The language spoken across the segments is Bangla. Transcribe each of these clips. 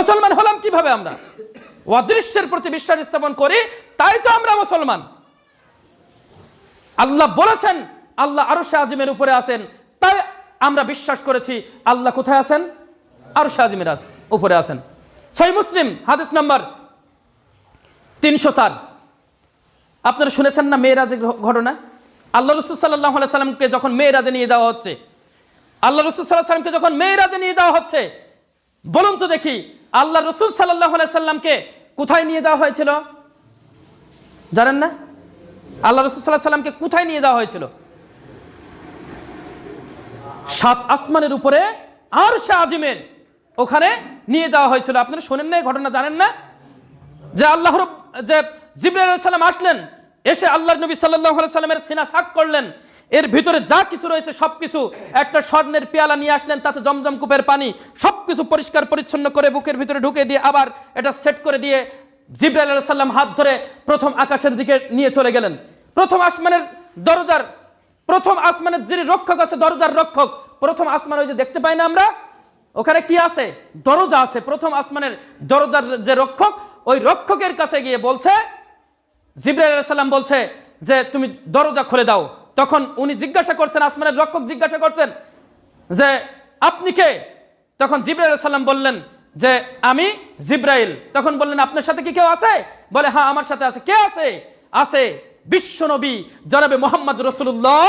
মুসলমান হলাম কীভাবে আমরা? অদৃশ্যের প্রতি বিশ্বাস স্থাপন করি, তাই তো আমরা মুসলমান। আল্লাহ বলেছেন, আল্লাহ আরও আজিমের উপরে আছেন, তাই আমরা বিশ্বাস করেছি, আল্লাহ কোথায় আছেন? আরও আজিমের উপরে আছেন। ছয় মুসলিম, হাদিস নাম্বার তিনশো চার। আপনারা শুনেছেন না মেয়েরাজের ঘটনা? আল্লাহ রসুল সাল্লাহ সাল্লামকে যখন মেয়েরাজে নিয়ে যাওয়া হচ্ছে, আল্লাহ রসুল সাল্লাহ সাল্লামকে যখন মেয়েরাজে নিয়ে যাওয়া হচ্ছে, বলুন তো দেখি আল্লাহ রসুল সাল্লাহ সাল্লামকে কোথায় নিয়ে যাওয়া হয়েছিল? জানেন না? আল্লাহ রসুল সাল্লাহ সাল্লামকে কোথায় নিয়ে যাওয়া হয়েছিল? সাত আসমানের উপরে আর সে আজিমের ওখানে নিয়ে যাওয়া হয়েছিল। আপনারা শোনেন না ঘটনা, জানেন না? যে আল্লাহ যে জিব্রাইল সালাম আসলেন, এসে আল্লাহ নবী আলাইহি সাল্লামের সিনা সাক করলেন। এর ভিতরে যা কিছু রয়েছে সবকিছু, একটা স্বর্ণের পেয়ালা নিয়ে আসলেন, তাতে জমজম কূপের পানি, সবকিছু পরিষ্কার পরিচ্ছন্ন করে বুকের ভিতরে ঢুকে দিয়ে আবার এটা সেট করে দিয়ে জিব্রাইল আলাইহিস সাল্লাম হাত ধরে প্রথম আকাশের দিকে নিয়ে চলে গেলেন। প্রথম আসমানের দরজার, প্রথম আসমানের যিনি রক্ষক আছে, দরজার রক্ষক, প্রথম আসমান ওই যে দেখতে পাই না আমরা? ওখানে কি আছে? দরজা আছে। প্রথম আসমানের দরজার যে রক্ষক, ওই রক্ষকের কাছে গিয়ে বলছে, জিব্রাইল সালাম বলছে যে, তুমি দরজা খুলে দাও। তখন উনি জিজ্ঞাসা করছেন, আসমানের রক্ষক জিজ্ঞাসা করছেন যে, আপনি কে? তখন জিব্রাইল সালাম বললেন যে, আমি জিব্রাইল। তখন বললেন, আপনার সাথে কি কেউ আছে? বলে হ্যাঁ আমার সাথে আছে। কে আছে? আছে বিশ্বনবী জনাবে মোহাম্মদ রসুল্লাহ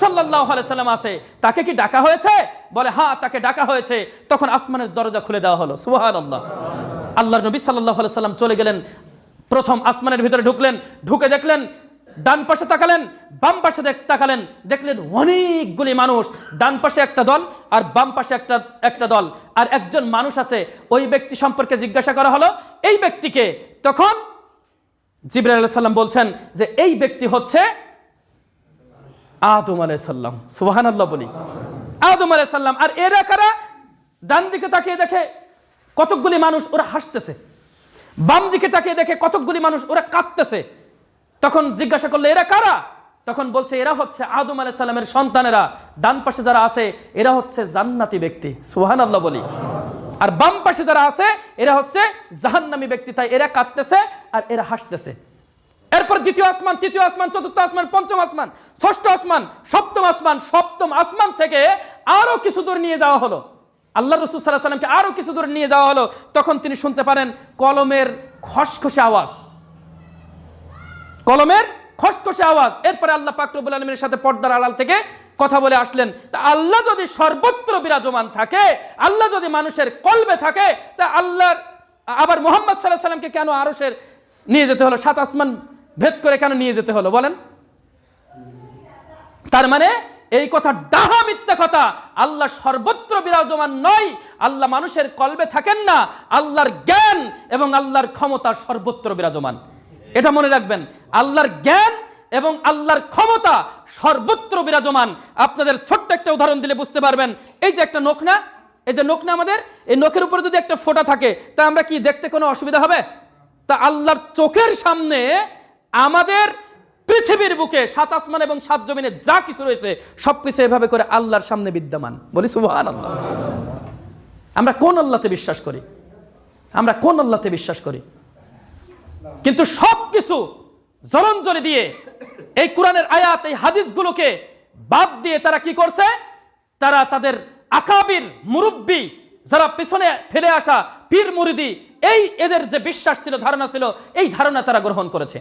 সাল্লাহ সাল্লাম আছে। তাকে কি ডাকা হয়েছে? বলে হ্যাঁ তাকে ডাকা হয়েছে। তখন আসমানের দরজা খুলে দেওয়া হলো। সুহান আল্লাহ আল্লাহ নবী সাল্লাহ সাল্লাম চলে গেলেন, প্রথম আসমানের ভিতরে ঢুকলেন, ঢুকে দেখলেন ডান পাশে তাকালেন, বাম পাশে তাকালেন, দেখলেন অনেকগুলি মানুষ। ডান পাশে একটা দল আর বাম পাশে একটা একটা দল। আর একজন মানুষ আছে, ওই ব্যক্তি সম্পর্কে জিজ্ঞাসা করা হলো, এই ব্যক্তিকে। তখন আলাইহিস সাল্লাম বলছেন যে, এই ব্যক্তি হচ্ছে আদম আলাইসাল্লাম সুবাহান আল্লাহ বলি। আদম আলাইসাল্লাম আর এরা কারা ডান দিকে তাকিয়ে দেখে কতকগুলি মানুষ ওরা হাসতেছে। বাম দিকে তাকিয়ে দেখে কতকগুলি মানুষ ওরা কাঁদতেছে। তখন জিজ্ঞাসা করলে, এরা কারা? তখন বলছে, এরা হচ্ছে আদম আলাইসাল্লামের সন্তানেরা। ডান পাশে যারা আছে, এরা হচ্ছে জান্নাতি ব্যক্তি। সুহান আল্লাহ বলি। আর বাম পাশে যারা আছে, এরা হচ্ছে জাহান্নামী ব্যক্তি। তাই এরা কাঁদতেছে আর এরা হাসতেছে। এরপর দ্বিতীয় আসমান, তৃতীয় আসমান, চতুর্থ আসমান, পঞ্চম আসমান, ষষ্ঠ আসমান, সপ্তম আসমান সপ্তম আসমান থেকে আরও কিছু দূর নিয়ে যাওয়া হলো। আল্লাহ রসুল সাল্লাহ সাল্লামকে আরও কিছু দূর নিয়ে যাওয়া হলো। তখন তিনি শুনতে পারেন, কলমের খসখসে আওয়াজ। কলমের খসখসে আওয়াজ। এরপরে আল্লাহ পাকরবুল আলমীর সাথে পর্দার আড়াল থেকে কথা বলে আসলেন। তা আল্লাহ যদি সর্বত্র বিরাজমান থাকে, আল্লাহ যদি মানুষের কলবে থাকে, তা আল্লাহর, আবার মোহাম্মদ সাল্লাহ সাল্লামকে কেন আরসের নিয়ে যেতে হলো? সাত আসমান ভেদ করে কেন নিয়ে যেতে হলো? বলেন। তার মানে এই কথা ডাহা মিথ্যা কথা। আল্লাহ সর্বত্র বিরাজমান নয়। আল্লাহ মানুষের কলবে থাকেন না। আল্লাহর জ্ঞান এবং আল্লাহর ক্ষমতা সর্বত্র বিরাজমান। এটা মনে রাখবেন, আল্লাহর জ্ঞান এবং আল্লাহর ক্ষমতা সর্বত্র বিরাজমান। আপনাদের ছোট্ট একটা উদাহরণ দিলে বুঝতে পারবেন, এই যে একটা নখ না এই যে নখ না আমাদের, এই নখের উপরে যদি একটা ফোঁটা থাকে, তা আমরা কি দেখতে কোনো অসুবিধা হবে? তা আল্লাহর চোখের সামনে আমাদের পৃথিবীর বুকে সাত আসমান এবং সাত জমিনে যা কিছু রয়েছে, সবকিছু এভাবে করে আল্লাহর সামনে বিদ্যমান। বলি আল্লাহ আমরা কোন আল্লাহতে বিশ্বাস করি? আমরা কোন আল্লাহতে বিশ্বাস করি? কিন্তু সব কিছু জলঞ্জলি দিয়ে এই কোরআনের আয়াত, এই হাদিসগুলোকে বাদ দিয়ে তারা কি করছে? তারা তাদের আকাবির মুরব্বী যারা পিছনে ফিরে আসা পীর মুরিদি এই এদের যে বিশ্বাস ছিল, ধারণা ছিল, এই ধারণা তারা গ্রহণ করেছে।